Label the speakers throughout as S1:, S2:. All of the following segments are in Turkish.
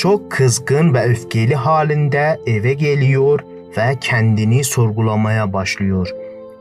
S1: çok kızgın ve öfkeli halinde eve geliyor ve kendini sorgulamaya başlıyor.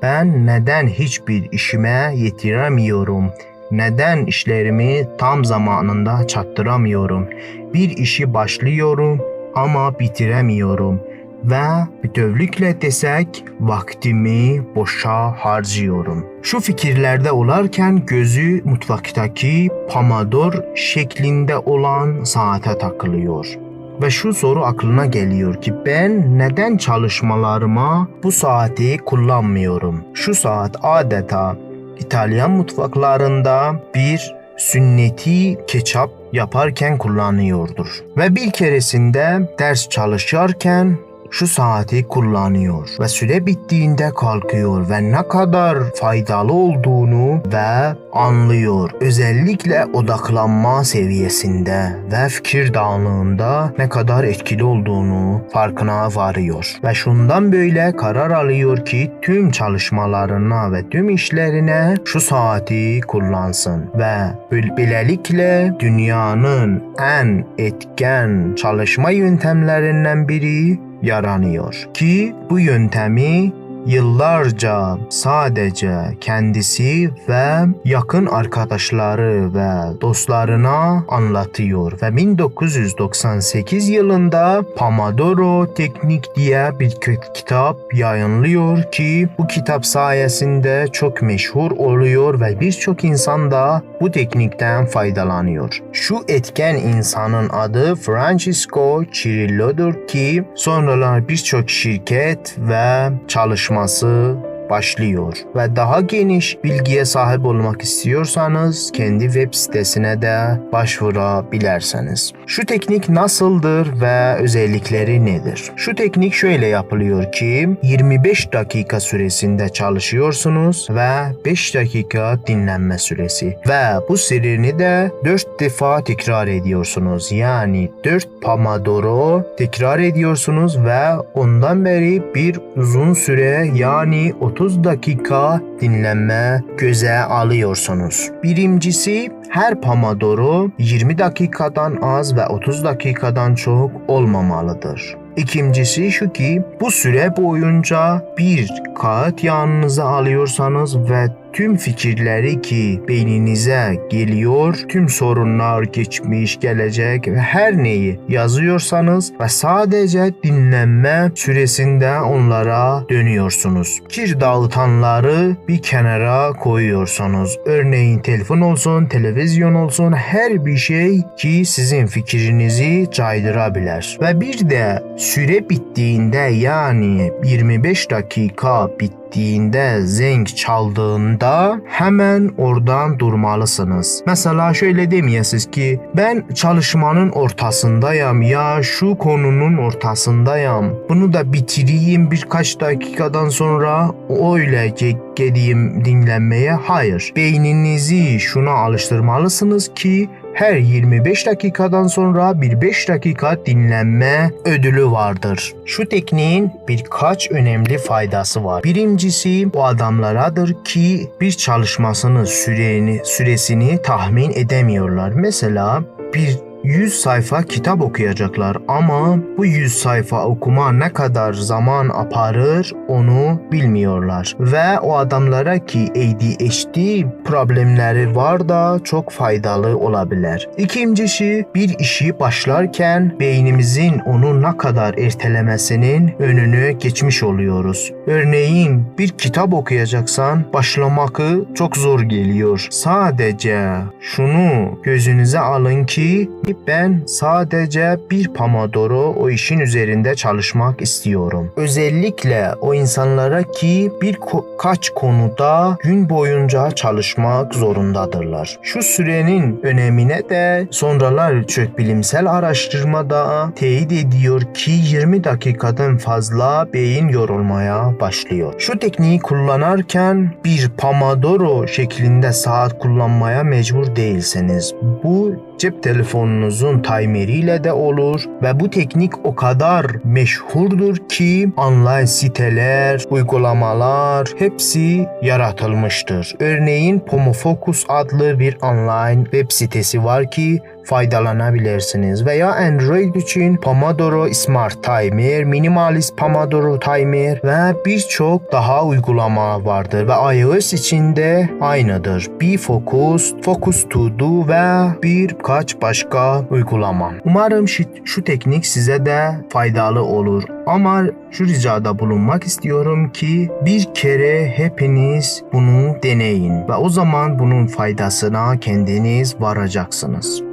S1: Ben neden hiçbir işime yetiremiyorum? Neden işlerimi tam zamanında çattıramıyorum? Bir işi başlıyorum ama bitiremiyorum ve bütövlükle desek vaktimi boşa harcıyorum. Şu fikirlerde olarken gözü mutfaktaki pamador şeklinde olan saate takılıyor. Ve şu soru aklına geliyor ki ben neden çalışmalarıma bu saati kullanmıyorum? Şu saat adeta İtalyan mutfaklarında bir sünneti ketçap yaparken kullanıyordur. Ve bir keresinde ders çalışırken şu saati kullanıyor ve süre bittiğinde kalkıyor ve ne kadar faydalı olduğunu ve anlıyor. Özellikle odaklanma seviyesinde ve fikir dağınlığında ne kadar etkili olduğunu farkına varıyor. Ve şundan böyle karar alıyor ki tüm çalışmalarına ve tüm işlerine şu saati kullansın ve böylelikle dünyanın en etken çalışma yöntemlerinden biri yaranıyor ki bu yöntemi yıllarca sadece kendisi ve yakın arkadaşları ve dostlarına anlatıyor ve 1998 yılında Pomodoro Teknik diye bir kitap yayınlıyor ki bu kitap sayesinde çok meşhur oluyor ve birçok insan da bu teknikten faydalanıyor. Şu etken insanın adı Francisco Cirillo'dur ki sonralar birçok şirket ve çalışması başlıyor ve daha geniş bilgiye sahip olmak istiyorsanız kendi web sitesine de başvurabilirsiniz. Şu teknik nasıldır ve özellikleri nedir? Şu teknik şöyle yapılıyor ki 25 dakika süresinde çalışıyorsunuz ve 5 dakika dinlenme süresi ve bu serini de 4 defa tekrar ediyorsunuz. Yani 4 Pomodoro tekrar ediyorsunuz ve ondan beri bir uzun süre yani 30 dakika dinlenme göze alıyorsunuz. Birincisi her Pomodoro 20 dakikadan az ve 30 dakikadan çok olmamalıdır. İkincisi şu ki bu süre boyunca bir kağıt yanınıza alıyorsanız ve tüm fikirleri ki beyninize geliyor, tüm sorunlar, geçmiş, gelecek ve her neyi yazıyorsanız ve sadece dinlenme süresinde onlara dönüyorsunuz. Kir dağıtanları bir kenara koyuyorsunuz. Örneğin telefon olsun, televizyon olsun her bir şey ki sizin fikrinizi caydırabilir. Ve bir de süre bittiğinde yani 25 dakika bittiğinde zenk çaldığında hemen oradan durmalısınız. Mesela şöyle demeyesiniz ki ben çalışmanın ortasındayım ya şu konunun ortasındayım. Bunu da bitireyim birkaç dakikadan sonra öyle gideyim dinlenmeye. Hayır. Beyninizi şuna alıştırmalısınız ki her 25 dakikadan sonra bir 5 dakika dinlenme ödülü vardır. Şu tekniğin birkaç önemli faydası var. Birincisi o adamlaradır ki bir çalışmasının süreni, süresini tahmin edemiyorlar. Mesela bir 100 sayfa kitap okuyacaklar ama bu 100 sayfa okuma ne kadar zaman aparır onu bilmiyorlar. Ve o adamlara ki ADHD problemleri var da çok faydalı olabilir. İkincisi bir işi başlarken beynimizin onu ne kadar ertelemesinin önünü geçmiş oluyoruz. Örneğin bir kitap okuyacaksan başlamakı çok zor geliyor. Sadece şunu gözünüze alın ki ben sadece bir Pomodoro o işin üzerinde çalışmak istiyorum. Özellikle o insanlara ki birkaç konuda gün boyunca çalışmak zorundadırlar. Şu sürenin önemine de sonralar çok bilimsel araştırmada teyit ediyor ki 20 dakikadan fazla beyin yorulmaya başlıyor. Şu tekniği kullanırken bir Pomodoro şeklinde saat kullanmaya mecbur değilseniz bu cep telefonunuzun timeriyle de olur ve bu teknik o kadar meşhurdur ki online siteler, uygulamalar hepsi yaratılmıştır. Örneğin Pomofocus adlı bir online web sitesi var ki faydalanabilirsiniz. Veya Android için Pomodoro Smart Timer, Minimalist Pomodoro Timer ve birçok daha uygulama vardır ve iOS için de aynıdır. Bir Focus, Focus To Do ve birkaç başka uygulama. Umarım şu teknik size de faydalı olur. Ama şu ricada bulunmak istiyorum ki bir kere hepiniz bunu deneyin ve o zaman bunun faydasına kendiniz varacaksınız.